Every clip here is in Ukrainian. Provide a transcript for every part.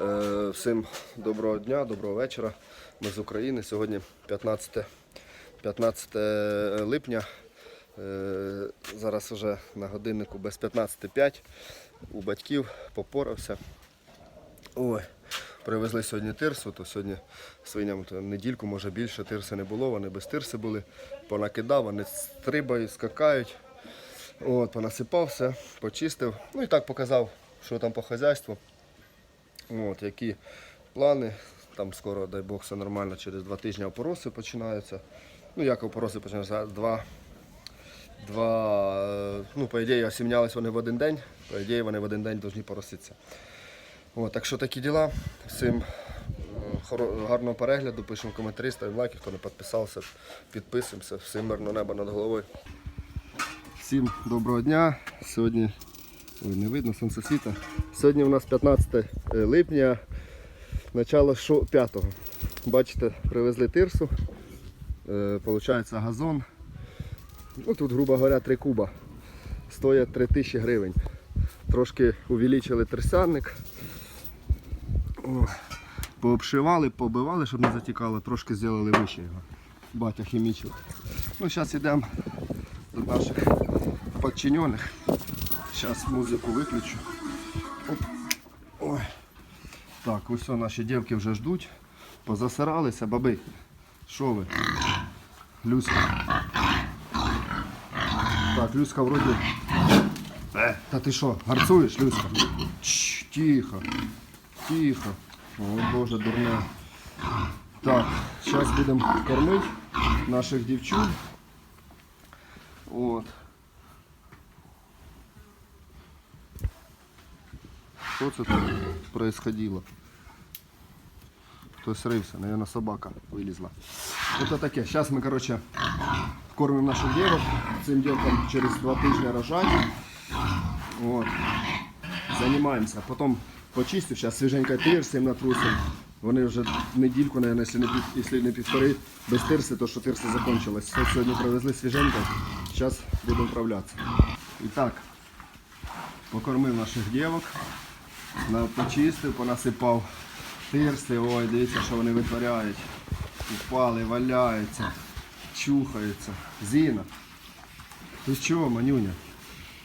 Е, Всім доброго дня, доброго вечора. Ми з України. Сьогодні 15, 15 липня. Е, Зараз вже на годиннику без 15.05. У батьків попорався. Ой, привезли сьогодні тирсу, то сьогодні свиням то недільку, може більше тирси не було, вони без тирси були. Понакидав, вони стрибають, скакають. От, понасипав все, почистив. Ну і так показав, що там по хазяйству. От, які плани. Там скоро, дай Бог, все нормально, через два тижні опороси починаються. Ну, як опороси починаються? Два, два, е, ну, по ідеї, осімнялись вони в один день, по ідеї, вони в один день повинні пороситися. От, так що такі діла. Всім е, гарного перегляду, пишемо коментарі, ставимо лайки, хто не підписався, підписуємося. Всім мирного неба над головою. Всім доброго дня. Сьогодні ой, не видно сонце світа. Сьогодні у нас 15 липня, начало 5-го. Бачите, привезли тирсу. Е, Получається газон. Ну, тут, грубо говоря, 3 куба. Стоять 3000 гривень. Трошки увеличили трясянник. Пообшивали, побивали, щоб не затікало, трошки зробили вище його. Батя хімічив. Ну, зараз йдемо до наших подчинених. Зараз музику виключу. Оп. Ой. Так, ось наші дівки вже ждуть. Позасиралися, баби. Що ви? Люська. Так, Люська вроді. Е, Та ти що, гарцуєш, Люська? Тихо. Тихо. О, Боже, дурне. Так, зараз будемо кормити наших дівчат. От. Що це тут происходило? Хтось рився, наверное, собака вилізла. Ось таке. Зараз ми, короче, кормимо наших дівок. Цим дівкам через два тижні рожать. Вот. Занимаемся. Потім почистив, зараз свіженька тирси їм натрусим. Вони вже недільку, наверное, якщо не, пів, якщо не півтори без тирси, то що тирси закончилась. Все сьогодні привезли свіженько. Зараз будемо вправлятися. І так, покормив наших дівок, на- Почистив, понасипав тирси. Ой, дивіться, що вони витворяють. Упали, валяються, чухаються. Зіна. Ти чого, манюня?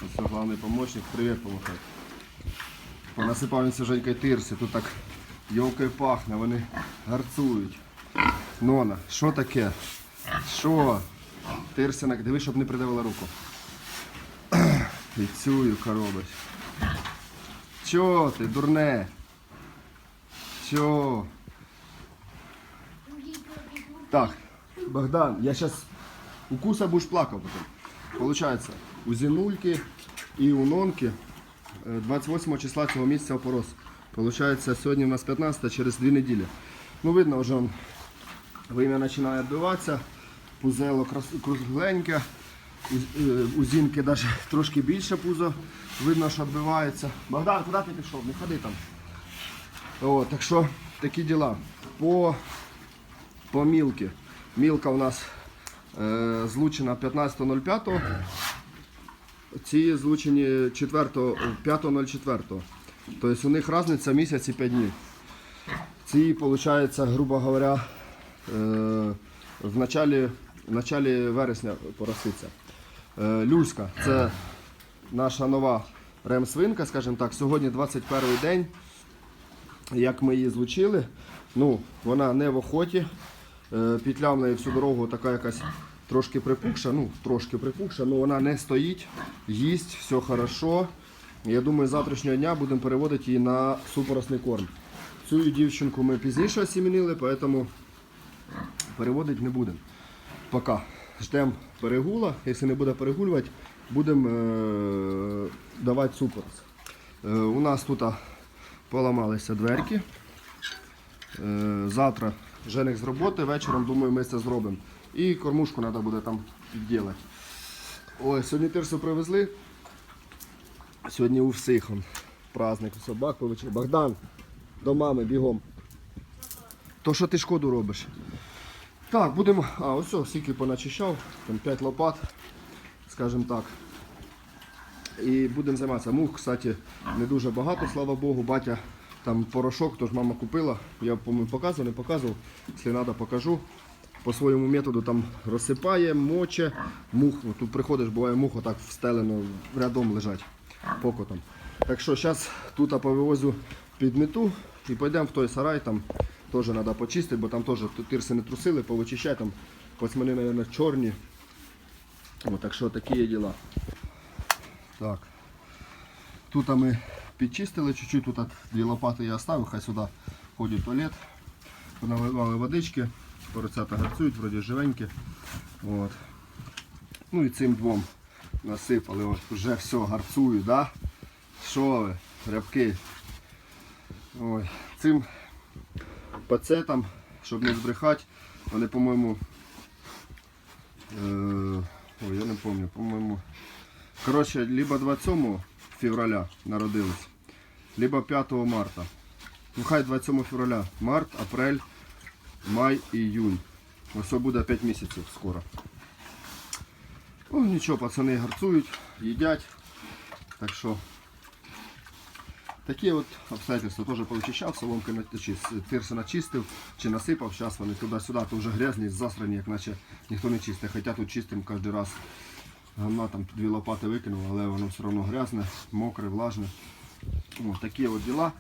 Ось головний помощник, привіт помахай. Понасипав він свіженької тирси, тут так йовкою пахне, вони гарцують. Нона, що таке? Що? Тирсинок, диви, щоб не придавила руку. І коробить. Чо ти, дурне? Чо? Так, Богдан, я сейчас укуса будешь плакать потом. Получается, у Зінульки і у Нонки е, 28 числа цього місяця опорос. Получается, сьогодні у нас 15, через 2 неділі. Ну, видно, вже вим'я починає відбиватися, пузело кругленьке, у, е, Зінки навіть трошки більше пузо, видно, що відбивається. Богдан, куди ти пішов? Не ходи там. О, так що такі діла. По, по мілки. Мілка у нас е, злучена 15.05. Ці злучені 5.04. Тобто у них різниця місяць і 5 днів. Ці, виходить, грубо говоря, е, в началі, в началі вересня пороситься. Е, Люська це наша нова ремсвинка, скажімо так. Сьогодні 21 день як ми її злучили, ну, вона не в охоті. Е, Петля в неї всю дорогу така якась трошки припухша, ну, трошки припухша, але вона не стоїть, їсть, все хорошо. Я думаю, з завтрашнього дня будемо переводити її на супоросний корм. Цю дівчинку ми пізніше осімінили, тому переводити не будемо. Поки. Ждемо перегула. Якщо не буде перегулювати, будемо е- давати супорос. Е, у нас тут поламалися дверки. Е, завтра жених з роботи, вечором, думаю, ми це зробимо. І кормушку треба буде там підділати. Ой, сьогодні тирсу привезли. Сьогодні у всіх он, праздник, собак повечер. Богдан, до мами бігом. То що ти шкоду робиш? Так, будемо. А, ось скільки поначищав, там 5 лопат, скажімо так. І будемо займатися. Мух, кстати, не дуже багато, слава Богу. Батя Там порошок, тож мама купила. Я по-моєму показував, не показував. Якщо треба, покажу. По своєму методу там розсипає, моче, мух. Тут приходиш, буває мух отак встелено рядом лежать покотом. Так що зараз тут я повивозю підмету і підемо в той сарай, там теж треба почистити, бо там теж тирси не трусили, повичищай, там посмани, мабуть, чорні. О, так що такі є діла. Так. Тут ми підчистили чуть-чуть, тут дві лопати я оставив, хай сюди ходить туалет. Наливали водички, поросята гарцюють, вроді живенькі. От. Ну і цим двом насипали, от вже все, гарцують, да? Що ви, рябки. Ой. Цим пацетам, щоб не збрехати, вони, по-моєму, е, я не пам'ятаю, по-моєму, коротше, либо 27 февраля народились, либо 5 марта. Ну хай 27 февраля. Март, апрель, май, іюнь. Ось буде 5 місяців скоро. Ну нічого, пацани гарцують, їдять. Так що такі от обстоятельства теж повичищав, соломки на- чи тирси начистив, чи насипав, зараз вони туди-сюди, то вже грязні, засрані, як наче ніхто не чистить. Хоча тут чистим кожен раз. Гамна там дві лопати викинув, але воно все одно грязне, мокре, влажне. О, такі от діла.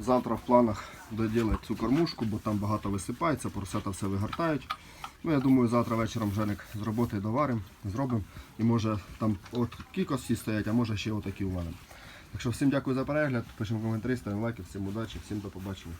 Завтра в планах доділати цю кормушку, бо там багато висипається, поросята все вигортають. Ну, я думаю, завтра вечором Женик з роботи доваримо, зробимо. І може там от кількості стоять, а може ще отакі увалимо. Так що всім дякую за перегляд, пишемо коментарі, ставимо лайки, всім удачі, всім до побачення.